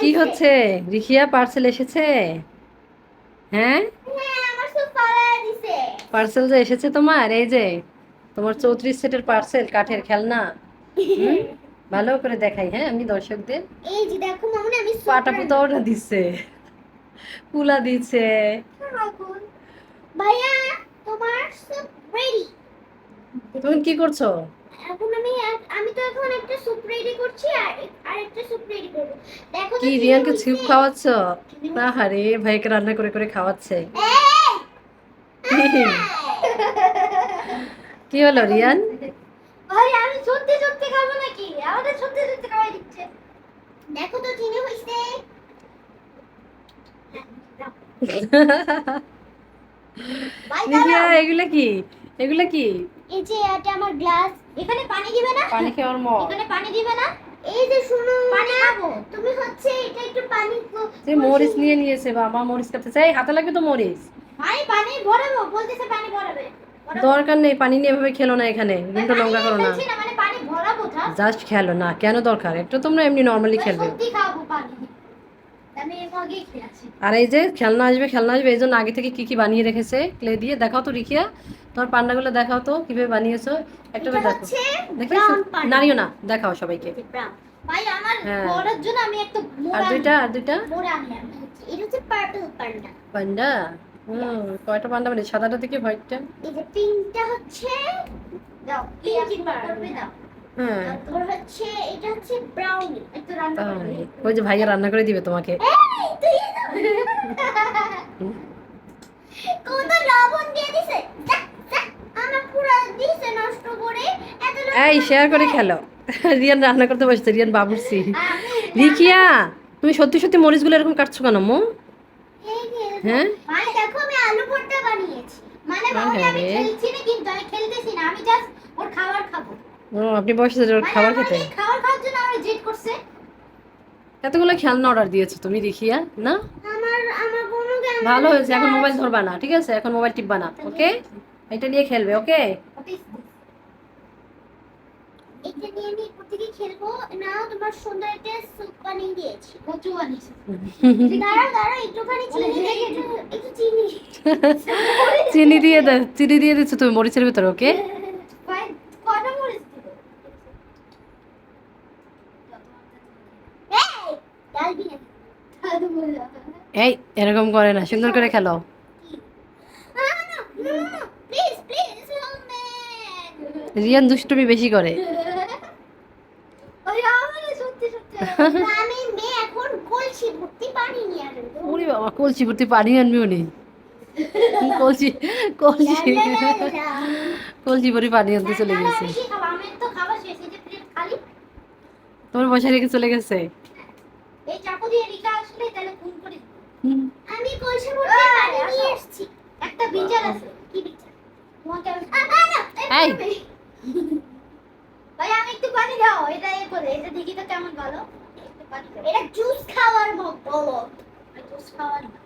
কি হচ্ছে? রিখিয়া পার্সেল এসেছে? হ্যাঁ? হ্যাঁ পার্সেল যে এসেছে তোমার এই যে তোমার চৌত্রিশ সেটের পার্সেল কাঠের খেলনা। ভালো করে দেখাই হ্যাঁ আমি দর্শকদের। এই যে দেখো মামুনি আমি পাটা না দিচ্ছে ভাইয়া তোমার সব রেডি তুমি কি করছ? এখন আমি আমি তো এখন একটা স্যুপ রেডি করছি আর আর একটা স্যুপ রেডি করব। দেখো কি রিয়ানকে। স্যুপ খাওয়াচ্ছ? আহারে ভাইকে রান্না করে করে খাওয়াচ্ছে। কি? হলো রিয়ান? ভাই আমি সত্যি সত্যি খাব নাকি? আমাদের সত্যি সত্যি খাওয়াই দিচ্ছে। দেখো তো চিনি হইছে। এগুলো কি? এগুলা কি? এই যে এটা আমার গ্লাস এখানে পানি দিবে না? পানি খাওয়ার মগ। এখানে পানি দিবে না? এই যে শুনো পানি খাব। তুমি হচ্ছে এটা একটু পানি যে মরিচ নিয়ে নিয়েছে বাবা মরিচ কাটতে চাই। হাতে লাগবে তো মরিচ। ভাই পানি ভরাবো বলতেছে পানি ভরাবে। দরকার নেই পানি নিয়ে এভাবে খেলো না এখানে। রুমটা নোংরা করো না। না, মানে। জাস্ট খেলো না কেন দরকার? একটু তোমরা এমনি নর্মালি খেলবে সত্যি খাব পানি আমি মগেই খেয়ে আছি আর এই যে খেলনা আসবে খেলনা আসবে এই জন্য আগে থেকে কি কি বানিয়ে রেখেছে ক্লে দিয়ে। দেখাও তো রিখিয়া তোমার পান্ডাগুলো দেখাও তো কীভাবে বানিয়েছো। একটা করে দেখো। দেখি। নারিও না দেখাও সবাইকে। ভাই আমার হ্যাঁ। জন্য আমি একটা আর দুইটা আর দুইটা? মোড়া আনি এটা হচ্ছে পার্পল পান্ডা। পান্ডা? হুম কয়টা পান্ডা মানে সাদাটা থেকে হোয়াইটটা এই যে পিঙ্কটা হচ্ছে দাও পিঙ্ক করবে দাও। তারপর হচ্ছে এটা হচ্ছে ব্রাউনি একটু রান্না করবে তাই। ওই যে ভাইয়া রান্না করে দিবে তোমাকে। এই কত লবণ দিয়ে দিছে? যা, যা, আমার পুরো দিছে নষ্ট করে এই শেয়ার করে খেলো। রিয়ান রান্না করতে বসছে রিয়ান বাবুর্চি। রিকিয়া তুমি সত্যি সত্যি মরিচগুলো এরকম কাটছো কেন মো? হ্যাঁ? মানে দেখো আমি আলু ভর্তা বানিয়েছি। মানে হ্যাঁ আমি খেলছি না কিন্তু আমি খেলতেছি না আমি জাস্ট ওর খাবার খাব। আপনি বসে খাবার খেতে? খাবার খাওয়ার জন্য আমার জেদ করছে। এতগুলো খেলনা অর্ডার দিয়েছ তুমি রিখিয়া না? আমার আমার কোনো জ্ঞান ভালো হয়েছে এখন মোবাইল ধরবা না ঠিক আছে? এখন মোবাইল টিপবা না ওকে? এটা নিয়ে খেলবে ওকে? What is this? এটা নিয়ে আমি কোথেকে খেলব। না তোমার সুন্দর একটা স্যুপ বানিয়ে দিয়েছি কচু বানিয়েছি দাঁড়াও দাঁড়াও একটুখানি চিনি দিয়ে একটু চিনি। চিনি দিয়ে দে চিনি দিয়ে দিচ্ছ তুমি মরিচের ভিতরে ওকে ভাই, কটা মরিচ দিব? এই, ডালবি না। এই, এরকম করে না, সুন্দর করে খেলো. রিয়ান দুষ্টুমি বেশি করে বাবা, কলসি ভর্তি পানি আনবি উনি কলসি কলসি কলসি ভরি পানি আনতে চলে গেছে। তোমার বসে রেখে চলে গেছে এই চাকু দিয়ে আসলে তাহলে খুন করে আমি কলসি ভর্তি পানি নিয়ে এসেছি। একটা বিচার আছে। কি বিচার? তোমাকে আমি- ভাই আমি একটু পানি দাও এটা এ করে এটা দেখি তো কেমন ভালো। একটু পানি দাও। এটা জুস খাওয়ার মতো জুস খাওয়ার না।